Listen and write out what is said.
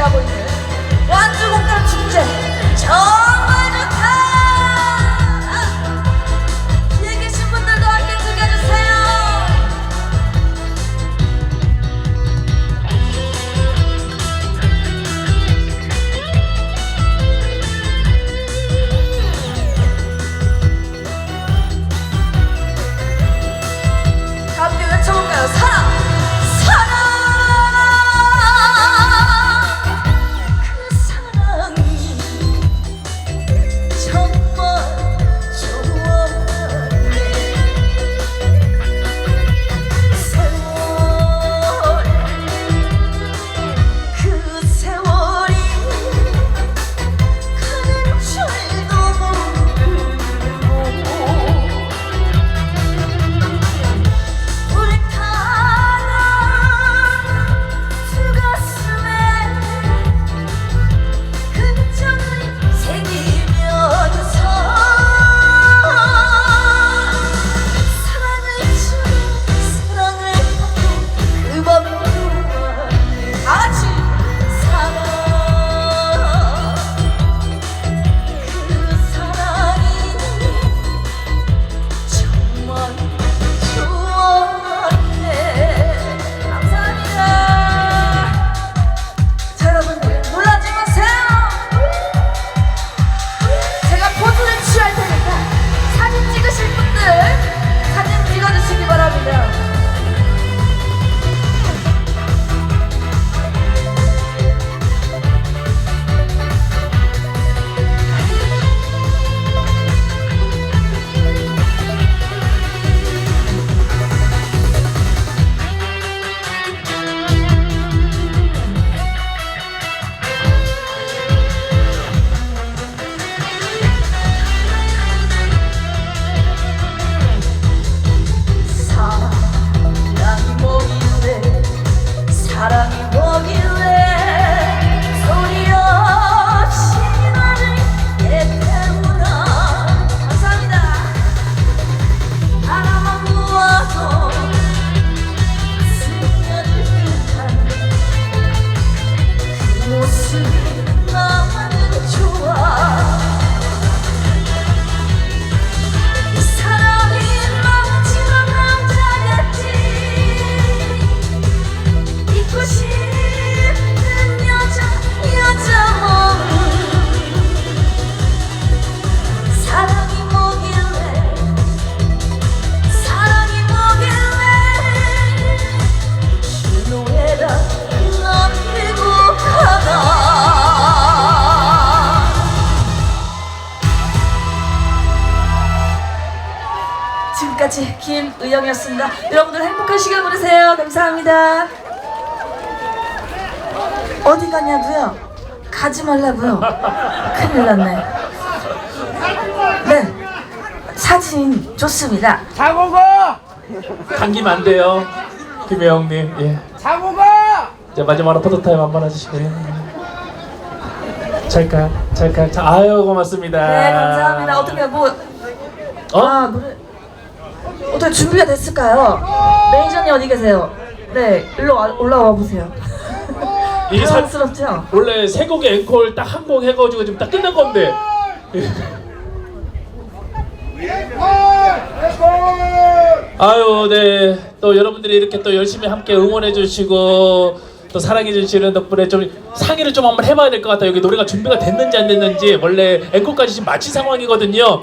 준비하고 있는 축제 정 나만은 좋아 지금까지 김의영이었습니다. 여러분들 행복한 시간 보내세요. 감사합니다. 어디 가냐고요? 가지 말라고요. 큰일 났네. 네, 사진 좋습니다. 자고 가! 당기면 안 돼요. 김혜영님. 예. 자고 가! 자 마지막으로 포토타임 한 번 해주시고요. 잘까? 잘까? 자, 아유 고맙습니다. 네, 감사합니다. 어떻게 뭐 어? 아 노래 어떻게 준비가 됐을까요? 매니저님 어디 계세요? 네, 일로 와- 올라와 보세요. 이게 사- 당황스럽죠? 원래 세 곡의 앵콜 딱 한 곡 해가지고 지금 딱 끝난 건데. 아유, 네. 또 여러분들이 이렇게 또 열심히 함께 응원해 주시고 또 사랑해 주시는 덕분에 좀 상의를 좀 한번 해봐야 될 것 같아요. 여기 노래가 준비가 됐는지 안 됐는지 원래 앵콜까지 지금 마친 상황이거든요.